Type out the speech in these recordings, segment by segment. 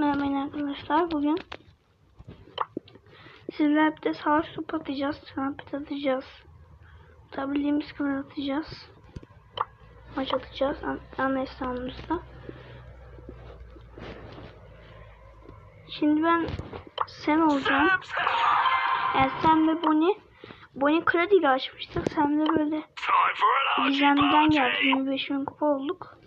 Merhaba arkadaşlar. Bugün sizlerle birlikte savaş topu atacağız. Trampet atacağız. Atabildiğimiz kadar atacağız. Maç atacağız. An ana hesabımızda. Şimdi ben Sam olacağım. Yani Sam ve Bonnie. Bonnie kredi açmıştık. Sam de böyle Gizem'den geldi. party. 25 bin kupa olduk.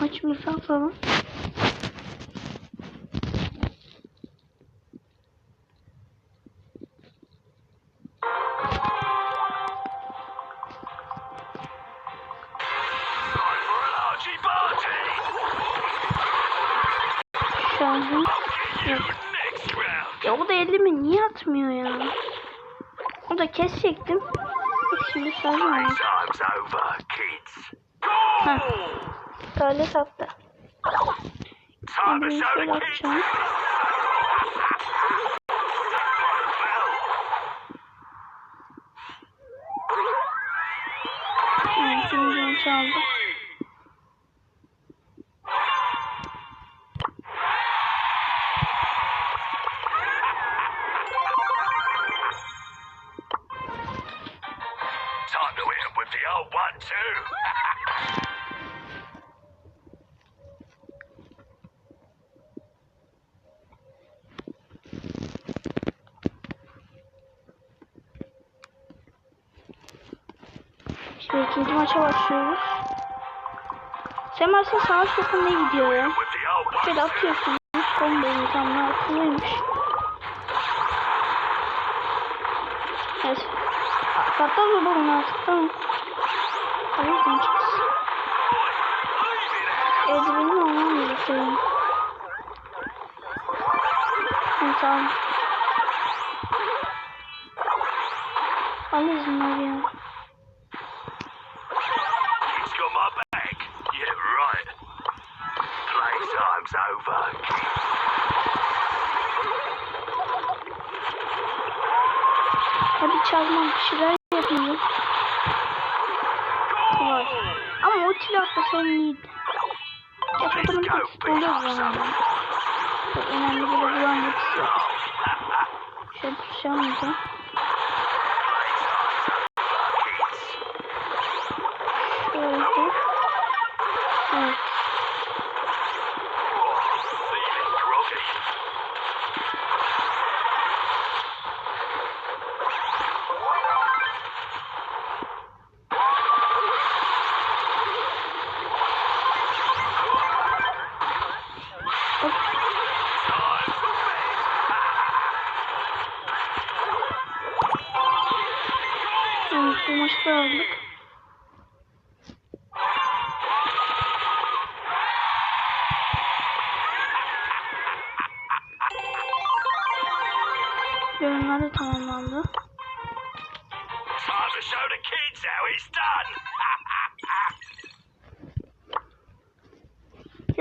Maçımızı atalım. Round. Ya o da 50 mi? Niye atmıyor ya? O da kesecektim. Şimdi over. Huh. Go! Böyle sattı. Time şöyle the kids. With the old one too. Şimdi ikinci maça başlıyoruz. Sen aslında savaş iyi gidiyor ya. Şöyle atıyorsunuz. Combo insanlar akıllıymış. Evet. Bulun artık tamam. Hayır ben çıksın. Olmam gerekiyor. Evet tamam. Al izinleri ya. Kids got my back. Yeah, right. Playtime's over, kids. Hadi çalmam bir şeyler yapayım. Var. Ama ultiyle atlasam iyiydi. Ya fotoğrafın ultisi oluyor zamanla. Çok önemli bir bulan yok. Şöyle tuşamayacağım.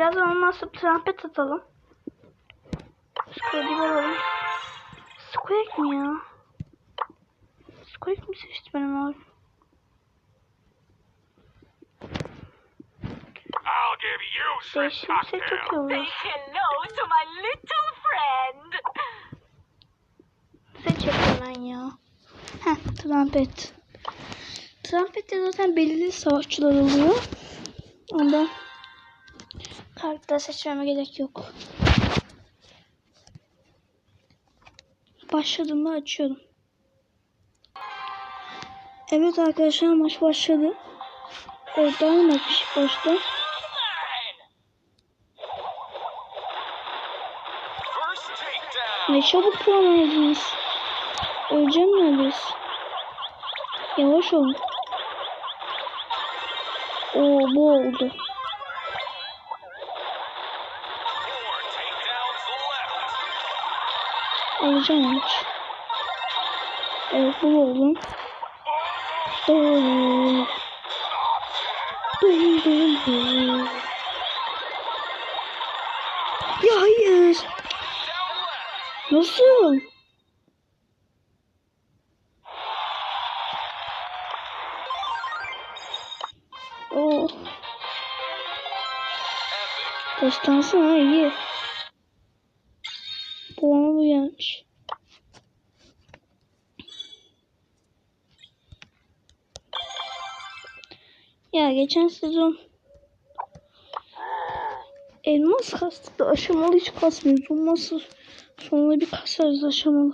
Birazdan olmazsa trompet atalım. Squeak'i alalım. Squeak mi ya? Squeak mi seçti benim abi? Some Değişikse çok iyi olur. hello to my little friend. Seç hemen ya. Heh, trompet. Trompette zaten belirli savaşçılar oluyor. Ondan karakter seçmeme gerek yok. Başladım mı açıyorum. Evet arkadaşlar maç başladı. Başta. First takedown. Ne çabuk puan aldınız. Öleceğim neredeyse. Yavaş olun. Oo bu oldu. Alacağım maç. Evet bu oldu. Doğru. Dum dum. Ya hayır. Nasıl? Oh. Destansı ha iyi. Geçen sezon elmas kastık da aşamalı hiç kasmıyoruz. Olmazsa sonra bir kasarız aşamalı.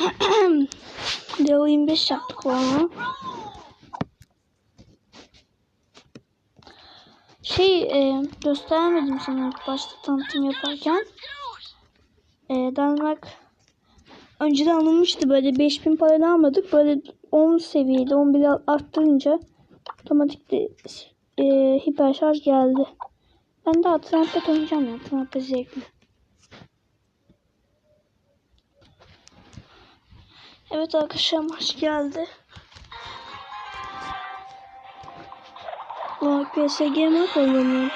Level 25 yaptık valla. Şey e, gösteremedim sana ilk başta tanıtım yaparken. E, Danmark önceden alınmıştı böyle 5000 parayla almadık. Böyle 10 seviyede 11 arttırınca otomatik de e, hiper şarj geldi. Ben daha Trumpet oynayacağım ya. Trumpet zevkli. Evet arkadaşlar maç geldi. Bak PSG mi kullanıyorum?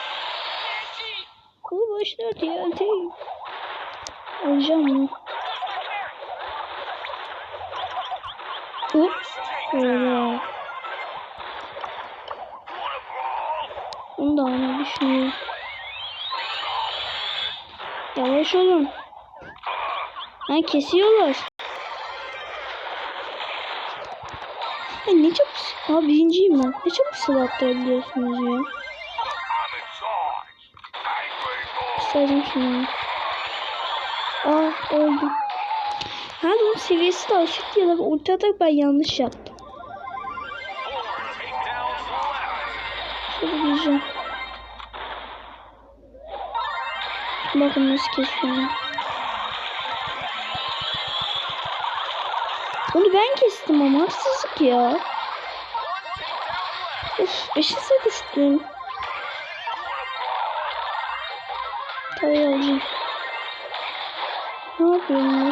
Kolu başladı ya. Değil. Alacağım bunu. Hop. Böyle. Onu da almayı düşünüyorum. Yavaş olun. Ha kesiyorlar. Ya ne çabuk... Aa birinciyim ben. Ne çabuk sıra atlayabiliyorsunuz ya. İsterdim şunu. Aa öldüm. Ha bunun seviyesi de aşık ya da ulti atak ben yanlış yaptım. Diyeceğim. Bakın nasıl kesiyorum. Onu ben kestim ama haksızlık ya. Of eşitse düştüm. Tabii alacağım. Ne yapıyorum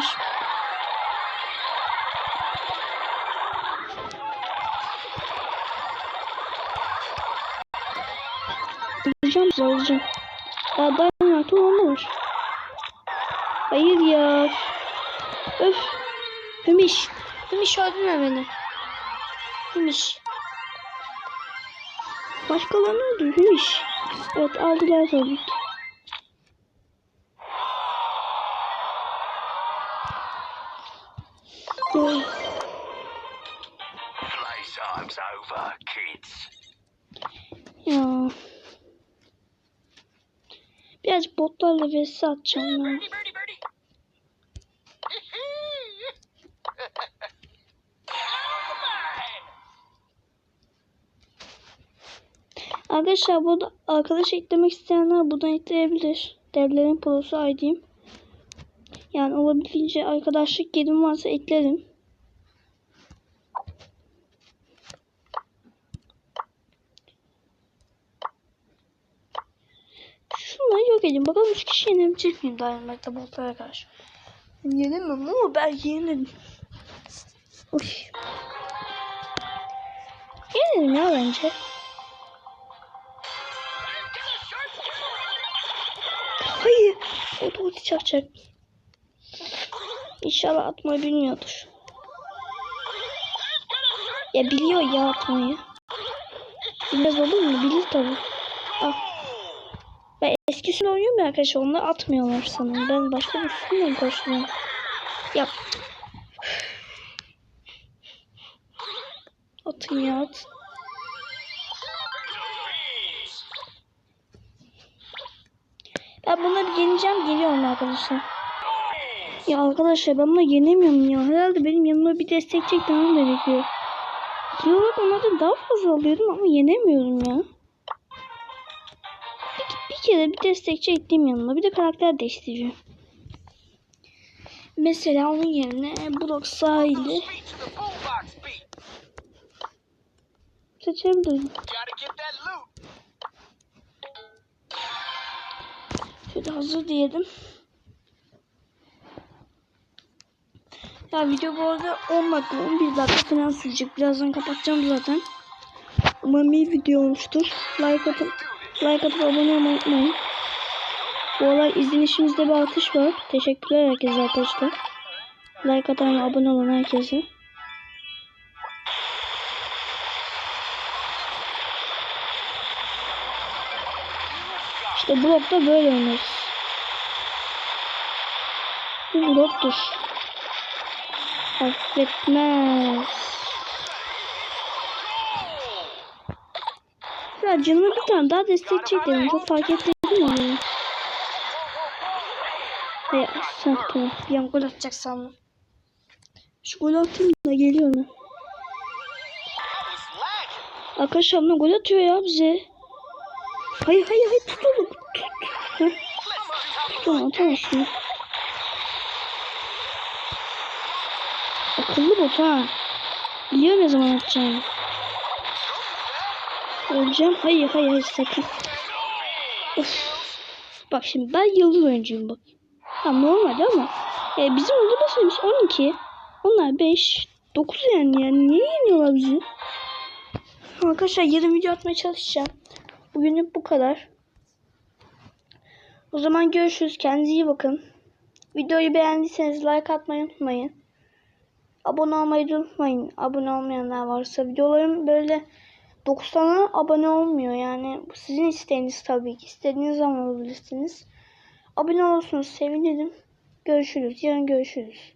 ya? Alacağım. Daha onda var. Hayır ya. Öf. Hümiş. Hümiş öldürme beni. Hümiş. Başkalarını öldür Hümiş. Evet aldılar tabii ki. Playtime's over, kids. Ya. Botlarla vs atacağım ya. Arkadaşlar burada arkadaş eklemek isteyenler buradan ekleyebilir. Devlerin prosu ID'yim. Yani olabildiğince arkadaşlık yerim varsa eklerim. Yok edin. Bakalım 3 kişi yenebilecek miyim Dynamite'da botlara karşı. Yenemem ama ben yenerim. Uy. Yenerim ya bence. Hayır. O da ulti çakacak. İnşallah atmayı bilmiyordur. Ya biliyor ya atmayı. Bilmez olur mu? Bilir tabii. Eskisini oynuyorum ya arkadaşlar. Onlar atmıyorlar sanırım. Ben başka bir üstünle koşuyorum. Yap. Atın ya at. Ben bunları yeneceğim. Geliyorum arkadaşlar. Ya arkadaşlar ben bunu yenemiyorum ya. Herhalde benim yanıma bir destek çekmem gerekiyor. Diyorlar onlardan daha fazla alıyorum ama yenemiyorum ya. Kere bir destek çektiğim yanıma. Bir de karakter değiştireceğim. Mesela onun yerine Brock sahili seçebilirim. Şöyle hazır diyelim. Ya video bu arada 10 dakika 11 dakika falan sürecek. Birazdan kapatacağım zaten. Umarım iyi video olmuştur. Like atıp like atıp abone olmayı unutmayın. Bu olay izlenişimizde bir artış var. Teşekkürler herkese arkadaşlar. Like atan ve abone olan herkese. İşte blokta böyle oynarız. Bu bloktur. Affetmez. Ya canıma bir tane daha destek çektim. Çok fark ettim mi? Hayır, tamam. Bir an gol atacak sandım. Şu gol atayım da geliyorum. Arkadaşlar ne gol atıyor ya bize. Hayır hayır hayır tut oğlum. Tut. Heh. Tamam atamazsın. Akıllı bot ha. Biliyor ne zaman atacağını. Öleceğim. Hayır hayır hayır sakın. Of. Bak şimdi ben yıldız oyuncuyum bak. Tamam normalde ama e, bizim orada basıyormuş 12. Onlar 5. 9 yani yani niye yeniyorlar bizi? Arkadaşlar yarın video atmaya çalışacağım. Bugünlük bu kadar. O zaman görüşürüz. Kendinize iyi bakın. Videoyu beğendiyseniz like atmayı unutmayın. Abone olmayı unutmayın. Abone olmayanlar varsa videolarım böyle 90'a abone olmuyor. Yani bu sizin isteğiniz tabii ki. İstediğiniz zaman olabilirsiniz. Abone olursunuz sevinirim. Görüşürüz. Yarın görüşürüz.